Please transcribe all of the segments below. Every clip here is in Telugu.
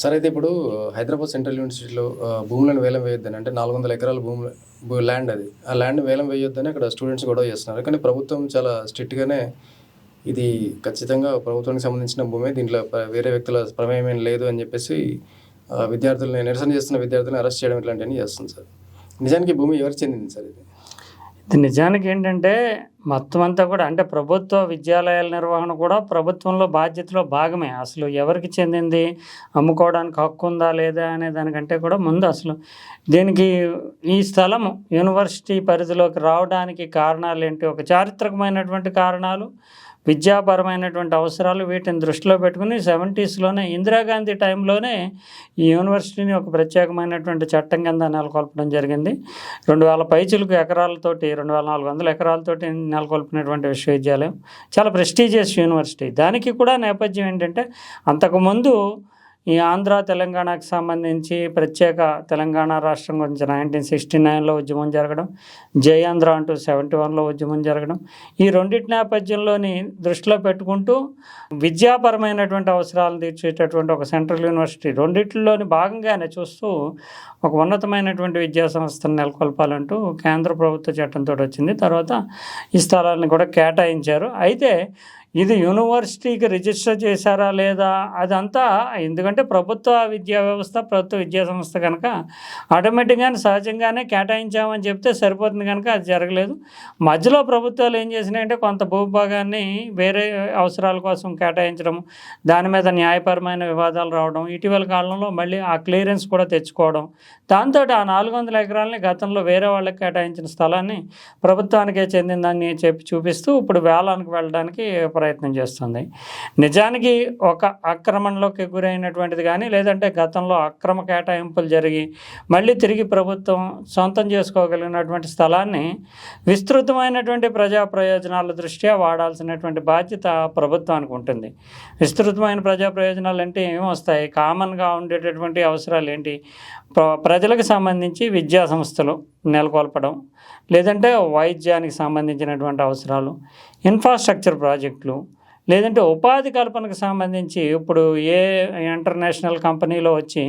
సార్ అయితే ఇప్పుడు హైదరాబాద్ సెంట్రల్ యూనివర్సిటీలో భూములను వేలం వేయొద్దని అంటే నాలుగు వందల ఎకరాల భూములు ల్యాండ్ అది. ఆ ల్యాండ్ వేలం వేయొద్దని అక్కడ స్టూడెంట్స్ గొడవ చేస్తున్నారు. కానీ ప్రభుత్వం చాలా స్ట్రిక్ట్గానే ఇది ఖచ్చితంగా ప్రభుత్వానికి సంబంధించిన భూమే దీంట్లో వేరే వ్యక్తుల ప్రమేయం ఏం లేదు అని చెప్పేసి విద్యార్థులని నిరసన చేస్తున్న విద్యార్థులను అరెస్ట్ చేయడం ఇట్లాంటివన్నీ చేస్తుంది సార్. నిజానికి భూమి ఎవరికి చెందింది సార్ ఇది? ఇది నిజానికి ఏంటంటే మొత్తం అంతా కూడా అంటే ప్రభుత్వ విద్యాలయాల నిర్వహణ కూడా ప్రభుత్వంలో బాధ్యతలో భాగమే. అసలు ఎవరికి చెందింది? అమ్ముకోవడానికి హక్కు ఉందా లేదా అనే దానికంటే కూడా ముందు అసలు దీనికి ఈ స్థలం యూనివర్సిటీ పరిధిలోకి రావడానికి కారణాలు ఏంటి? ఒక చారిత్రకమైనటువంటి కారణాలు విద్యాపరమైనటువంటి అవసరాలు వీటిని దృష్టిలో పెట్టుకుని సెవెంటీస్లోనే ఇందిరాగాంధీ టైంలోనే ఈ యూనివర్సిటీని ఒక ప్రత్యేకమైనటువంటి చట్టం కింద నెలకొల్పడం జరిగింది. రెండు వేల పైచులకు ఎకరాలతోటి రెండు వేల నాలుగు వందల ఎకరాలతోటి నెలకొల్పినటువంటి విశ్వవిద్యాలయం. చాలా ప్రెస్టీజియస్ యూనివర్సిటీ. దానికి కూడా నేపథ్యం ఏంటంటే అంతకుముందు ఈ ఆంధ్ర తెలంగాణకు సంబంధించి ప్రత్యేక తెలంగాణ రాష్ట్రం గురించి నైన్టీన్ సిక్స్టీ నైన్లో ఉద్యమం జరగడం జై ఆంధ్ర అంటూ సెవెంటీ వన్లో ఉద్యమం జరగడం ఈ రెండింటి నేపథ్యంలోని దృష్టిలో పెట్టుకుంటూ విద్యాపరమైనటువంటి అవసరాలను తీర్చేటటువంటి ఒక సెంట్రల్ యూనివర్సిటీ రెండింటిలోని భాగంగానే చూస్తూ ఒక ఉన్నతమైనటువంటి విద్యా సంస్థను నెలకొల్పాలంటూ కేంద్ర ప్రభుత్వ చట్టంతో వచ్చింది. తర్వాత ఈ స్థలాన్ని కూడా కేటాయించారు. అయితే ఇది యూనివర్సిటీకి రిజిస్టర్ చేశారా లేదా? అదంతా ఎందుకంటే ప్రభుత్వ విద్యా వ్యవస్థ ప్రభుత్వ విద్యా సంస్థ కనుక ఆటోమేటిక్గానే సహజంగానే కేటాయించామని చెప్తే సరిపోతుంది కనుక అది జరగలేదు. మధ్యలో ప్రభుత్వాలు ఏం చేసినాయంటే కొంత భూభాగాన్ని వేరే అవసరాల కోసం కేటాయించడం దాని మీద న్యాయపరమైన వివాదాలు రావడం ఇటీవల కాలంలో మళ్ళీ ఆ క్లియరెన్స్ కూడా తెచ్చుకోవడం. దాంతో ఆ నాలుగు వందల ఎకరాలని గతంలో వేరే వాళ్ళకి కేటాయించిన స్థలాన్ని ప్రభుత్వానికే చెందిందని చెప్పి చూపిస్తూ ఇప్పుడు వేలానికి వెళ్ళడానికి ప్రయత్నం ప్రయత్నం చేస్తుంది. నిజానికి ఒక ఆక్రమణలోకి గురైనటువంటిది కానీ లేదంటే గతంలో అక్రమ కేటాయింపులు జరిగి మళ్ళీ తిరిగి ప్రభుత్వం సొంతం చేసుకోగలిగినటువంటి స్థలాన్ని విస్తృతమైనటువంటి ప్రజా ప్రయోజనాల దృష్ట్యా వాడాల్సినటువంటి బాధ్యత ప్రభుత్వానికి ఉంటుంది. విస్తృతమైన ప్రజా ప్రయోజనాలు అంటే ఏమొస్తాయి కామన్గా ఉండేటటువంటి అవసరాలు ఏంటి? ప్ర- ప్రజలకు సంబంధించి విద్యా సంస్థలు నెలకొల్పడం లేదంటే వైద్యానికి సంబంధించినటువంటి అవసరాలు ఇన్ఫ్రాస్ట్రక్చర్ ప్రాజెక్టులు లేదంటే ఉపాధి కల్పనకు సంబంధించి ఇప్పుడు ఏ ఇంటర్నేషనల్ కంపెనీలో వచ్చి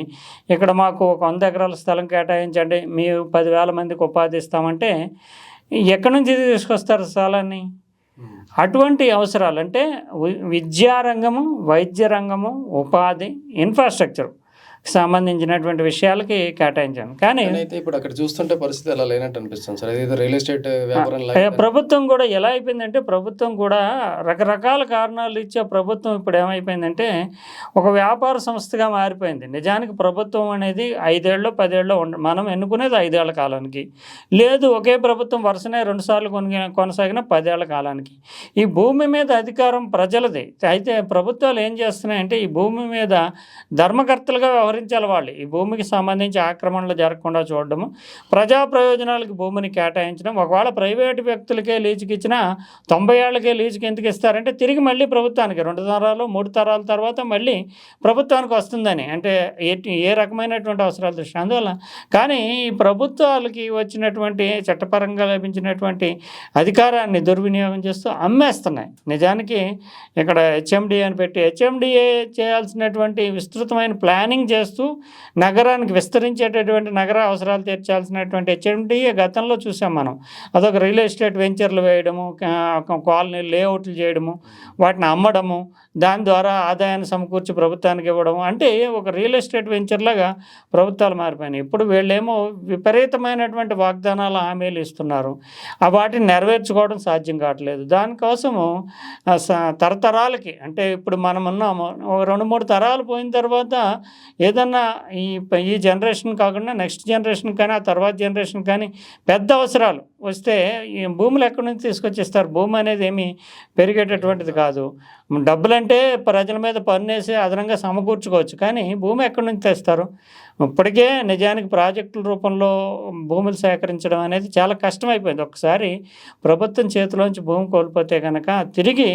ఇక్కడ మాకు ఒక వంద ఎకరాల స్థలం కేటాయించండి మీ పదివేల మందికి ఉపాధి ఇస్తామంటే ఎక్కడి నుంచి తీసుకొస్తారు స్థలాన్ని? అటువంటి అవసరాలు అంటే విద్యారంగము వైద్య రంగము ఉపాధి ఇన్ఫ్రాస్ట్రక్చర్ సంబంధించినటువంటి విషయాలకి కేటాయించాను. కానీ ఇప్పుడు అక్కడ చూస్తుంటే పరిస్థితి అలా లేనట్టు అనిపిస్తుంది సార్. ఏదో రియల్ ఎస్టేట్ వ్యాపారం ప్రభుత్వం కూడా ఎలా అయిపోయిందంటే ప్రభుత్వం కూడా రకరకాల కారణాలు ఇచ్చే ప్రభుత్వం ఇప్పుడు ఏమైపోయిందంటే ఒక వ్యాపార సంస్థగా మారిపోయింది. నిజానికి ప్రభుత్వం అనేది ఐదేళ్ళు పదేళ్ళు ఉండ మనం ఎన్నుకునేది ఐదేళ్ళ కాలానికి. లేదు ఒకే ప్రభుత్వం వరుసనే రెండుసార్లు కొనిగి కొనసాగిన పదేళ్ళ కాలానికి. ఈ భూమి మీద అధికారం ప్రజలది. అయితే ప్రభుత్వాలు ఏం చేస్తున్నాయంటే ఈ భూమి మీద ధర్మకర్తలుగా వ్యవహరించాలి వాళ్ళు. ఈ భూమికి సంబంధించి ఆక్రమణలు జరగకుండా చూడడము ప్రజా ప్రయోజనాలకు భూమిని కేటాయించడం ఒకవేళ ప్రైవేటు వ్యక్తులకే లీజుకి ఇచ్చినా తొంభై ఏళ్ళకే లీజుకి ఎందుకు ఇస్తారంటే తిరిగి మళ్ళీ ప్రభుత్వానికి రెండు తరాలు మూడు తరాల తర్వాత మళ్ళీ ప్రభుత్వానికి వస్తుందని. అంటే ఏ ఏ రకమైనటువంటి అవసరాల దృష్టి అందువల్ల. కానీ ఈ ప్రభుత్వాలకి వచ్చినటువంటి చట్టపరంగా లభించినటువంటి అధికారాన్ని దుర్వినియోగం చేస్తూ అమ్మేస్తున్నాయి. నిజానికి ఇక్కడ హెచ్ఎండిఏ అని పెట్టి హెచ్ఎండిఏ చేయాల్సినటువంటి విస్తృతమైన ప్లానింగ్ చేస్తూ నగరానికి విస్తరించేటటువంటి నగర అవసరాలు తీర్చాల్సినటువంటి హెచ్ఎండిఏ గతంలో చూసాం మనం. అదొక రియల్ ఎస్టేట్ వెంచర్లు వేయడము కాలనీ లేఅవుట్లు చేయడము వాటిని అమ్మడము దాని ద్వారా ఆదాయాన్ని సమకూర్చి ప్రభుత్వానికి ఇవ్వడం అంటే ఒక రియల్ ఎస్టేట్ వెంచర్లాగా ప్రభుత్వాలు మారిపోయినాయి. ఇప్పుడు వీళ్ళేమో విపరీతమైనటువంటి వాగ్దానాలు హామీలు ఇస్తున్నారు. ఆ వాటిని నెరవేర్చుకోవడం సాధ్యం కావట్లేదు. దానికోసము తరతరాలకి అంటే ఇప్పుడు మనం ఉన్నాము రెండు మూడు తరాలు పోయిన తర్వాత ఏదన్నా ఈ ఈ జనరేషన్ కాకుండా నెక్స్ట్ జనరేషన్ కానీ ఆ తర్వాత జనరేషన్ కానీ పెద్ద అవసరాలు వస్తే ఈ భూములు ఎక్కడి నుంచి తీసుకొచ్చిస్తారు? భూమి అనేది ఏమి పెరిగేటటువంటిది కాదు. డబ్బులంటే ప్రజల మీద పన్నేసి అదనంగా సమకూర్చుకోవచ్చు. కానీ భూమి ఎక్కడి నుంచి తెస్తారు? ఇప్పటికే నిజానికి ప్రాజెక్టుల రూపంలో భూములు సేకరించడం అనేది చాలా కష్టమైపోయింది. ఒకసారి ప్రభుత్వం చేతిలోంచి భూమి కోల్పోతే కనుక తిరిగి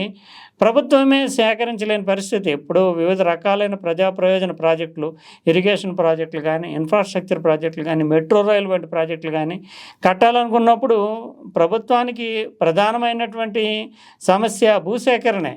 ప్రభుత్వమే సేకరించలేని పరిస్థితి. ఇప్పుడు వివిధ రకాలైన ప్రజా ప్రయోజన ప్రాజెక్టులు ఇరిగేషన్ ప్రాజెక్టులు కానీ ఇన్ఫ్రాస్ట్రక్చర్ ప్రాజెక్టులు కానీ మెట్రో రైలు వంటి ప్రాజెక్టులు కానీ కట్టాలనుకున్నప్పుడు ప్రభుత్వానికి ప్రధానమైనటువంటి సమస్య భూసేకరణే.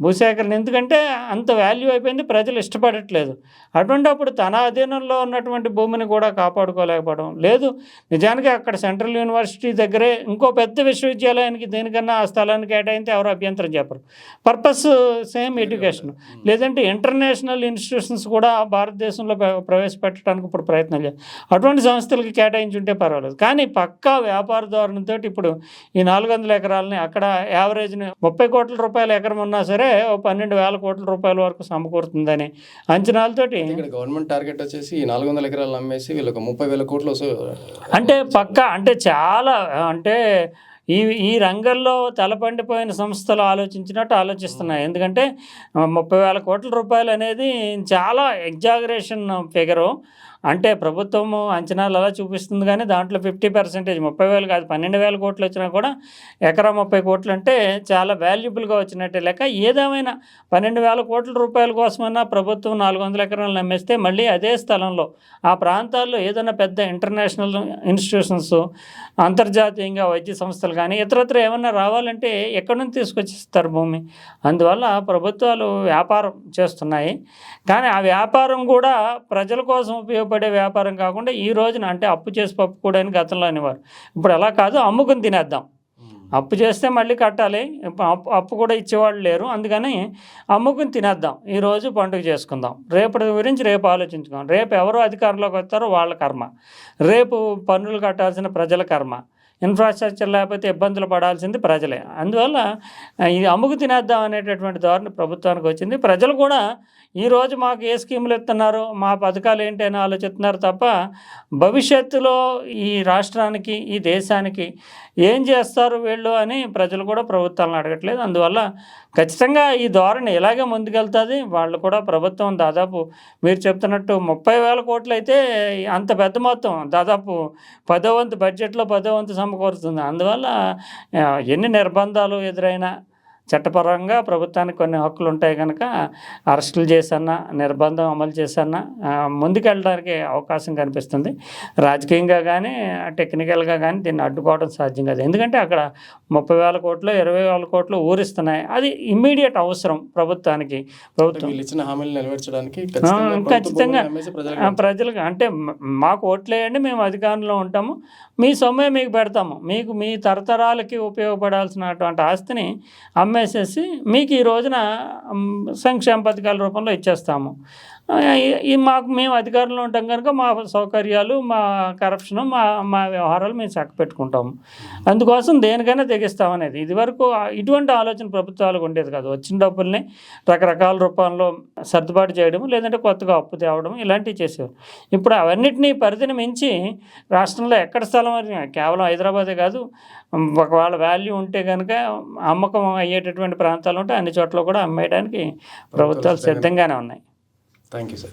భూసేకరణ. ఎందుకంటే అంత వాల్యూ అయిపోయింది ప్రజలు ఇష్టపడట్లేదు. అటువంటి అప్పుడు తన అధీనంలో ఉన్నటువంటి భూమిని కూడా కాపాడుకోలేకపోవడం లేదు. నిజానికి అక్కడ సెంట్రల్ యూనివర్సిటీ దగ్గరే ఇంకో పెద్ద విశ్వవిద్యాలయానికి దేనికన్నా ఆ స్థలాన్ని కేటాయితే ఎవరు అభ్యంతరం చెప్పరు. పర్పస్ సేమ్ ఎడ్యుకేషన్ లేదంటే ఇంటర్నేషనల్ ఇన్స్టిట్యూషన్స్ కూడా భారతదేశంలో ప్ర- ప్రవేశపెట్టడానికి ఇప్పుడు ప్రయత్నం చేయాలి అటువంటి సంస్థలకి కేటాయించి ఉంటే పర్వాలేదు. కానీ పక్కా వ్యాపార ధోరణితో ఇప్పుడు ఈ నాలుగు వందల ఎకరాలని అక్కడ యావరేజ్ని ముప్పై కోట్ల రూపాయల ఎకరం ఉన్నా సరే ఓ పన్నెండు వేల కోట్ల రూపాయల వరకు సమకూరుతుందని అంచనాలతోటి ఇక్కడ గవర్నమెంట్ టార్గెట్ వచ్చేసి నాలుగు వందల ఎకరాలు అమ్మేసి వీళ్ళకి ముప్పై వేల కోట్లు అంటే పక్క అంటే చాలా అంటే ఈ ఈ రంగంలో తలపండిపోయిన సంస్థలు ఆలోచించినట్టు ఆలోచిస్తున్నాయి. ఎందుకంటే ముప్పై వేల కోట్ల రూపాయలు అనేది చాలా ఎగ్జాగరేషన్ ఫిగరు. అంటే ప్రభుత్వము అంచనాలు అలా చూపిస్తుంది కానీ దాంట్లో ఫిఫ్టీ పర్సెంటేజ్ ముప్పై వేలు కాదు పన్నెండు వేల కోట్లు వచ్చినా కూడా ఎకరా ముప్పై కోట్లు అంటే చాలా వాల్యుబుల్గా వచ్చినట్టే. లెక్క ఏదేమైనా పన్నెండు వేల కోట్ల రూపాయల కోసమైనా ప్రభుత్వం నాలుగు వందల ఎకరాలు నమ్మేస్తే మళ్ళీ అదే స్థలంలో ఆ ప్రాంతాల్లో ఏదైనా పెద్ద ఇంటర్నేషనల్ ఇన్స్టిట్యూషన్స్ అంతర్జాతీయంగా వైద్య సంస్థలు కానీ ఇతరత్ర ఏమన్నా రావాలంటే ఎక్కడి నుంచి తీసుకొచ్చిస్తారు భూమి? అందువల్ల ప్రభుత్వాలు వ్యాపారం చేస్తున్నాయి. కానీ ఆ వ్యాపారం కూడా ప్రజల కోసం ఉపయోగపడే వ్యాపారం కాకుండా ఈ రోజున అంటే అప్పు చేసి పప్పుకోవడానికి గతంలో అనేవారు. ఇప్పుడు అలా కాదు అమ్ముకుని తినేద్దాం. అప్పు చేస్తే మళ్ళీ కట్టాలి అప్పు అప్పు కూడా ఇచ్చేవాళ్ళు లేరు అందుకని అమ్ముకుని తినేద్దాం. ఈరోజు పండుగ చేసుకుందాం. రేపటి గురించి రేపు ఆలోచించుకుందాం. రేపు ఎవరు అధికారంలోకి వస్తారో వాళ్ళ కర్మ. రేపు పన్నులు కట్టాల్సిన ప్రజల కర్మ. ఇన్ఫ్రాస్ట్రక్చర్ లేకపోతే ఇబ్బందులు పడాల్సింది ప్రజలే. అందువల్ల ఇది అమ్ముకు తినేద్దాం అనేటటువంటి ధోరణి ప్రభుత్వానికి వచ్చింది. ప్రజలు కూడా ఈరోజు మాకు ఏ స్కీములు ఇస్తున్నారు మా పథకాలు ఏంటి అని ఆలోచిస్తున్నారు తప్ప భవిష్యత్తులో ఈ రాష్ట్రానికి ఈ దేశానికి ఏం చేస్తారు వీళ్ళు అని ప్రజలు కూడా ప్రభుత్వాలను అడగట్లేదు. అందువల్ల ఖచ్చితంగా ఈ ధోరణి ఇలాగే ముందుకెళ్తుంది? వాళ్ళు కూడా ప్రభుత్వం దాదాపు మీరు చెప్తున్నట్టు ముప్పై వేల కోట్లు అయితే అంత పెద్ద మొత్తం దాదాపు పదో వంతు బడ్జెట్లో పదో వంతు సమకూరుతుంది. అందువల్ల ఎన్ని నిర్బంధాలు ఎదురైనా చట్టపరంగా ప్రభుత్వానికి కొన్ని హక్కులు ఉంటాయి కనుక అరెస్టులు చేసన్నా నిర్బంధం అమలు చేసన్నా ముందుకెళ్ళడానికి అవకాశం కనిపిస్తుంది. రాజకీయంగా కానీ టెక్నికల్గా కానీ దీన్ని అడ్డుకోవడం సాధ్యం కాదు. ఎందుకంటే అక్కడ ముప్పై వేల కోట్లు ఇరవై వేల కోట్లు ఊరిస్తున్నాయి. అది ఇమ్మీడియట్ అవసరం ప్రభుత్వానికి. ప్రభుత్వం ఇచ్చిన హామీలు నెరవేర్చడానికి ఖచ్చితంగా ప్రజలకు అంటే మాకు ఓట్లేయండి మేము అధికారంలో ఉంటాము. మీ సొమ్మే మీకు పెడతాము. మీకు మీ తరతరాలకి ఉపయోగపడాల్సినటువంటి ఆస్తిని అమ్మేసేసి మీకు ఈ రోజున సంక్షేమ పథకాల రూపంలో ఇచ్చేస్తాము. ఈ- మాకు మేము అధికారంలో ఉంటాం కనుక మా సౌకర్యాలు మా కరప్షను మా మా వ్యవహారాలు మేము చక్క పెట్టుకుంటాము. అందుకోసం దేనికైనా తెగిస్తామనేది ఇదివరకు ఇటువంటి ఆలోచన ప్రభుత్వాలకు ఉండేది కాదు. వచ్చిన డబ్బుల్ని రకరకాల రూపంలో సర్దుబాటు చేయడం లేదంటే కొత్తగా అప్పు తేవడం ఇలాంటివి చేసేవారు. ఇప్పుడు అవన్నిటినీ పరిధిని మించి రాష్ట్రంలో ఎక్కడ స్థలం కేవలం హైదరాబాదే కాదు. ఒకవేళ వాల్యూ ఉంటే కనుక అమ్మకం అయ్యేటటువంటి ప్రాంతాలు ఉంటే అన్ని చోట్ల కూడా అమ్మేయడానికి ప్రభుత్వాలు సిద్ధంగానే ఉన్నాయి. Thank you, sir.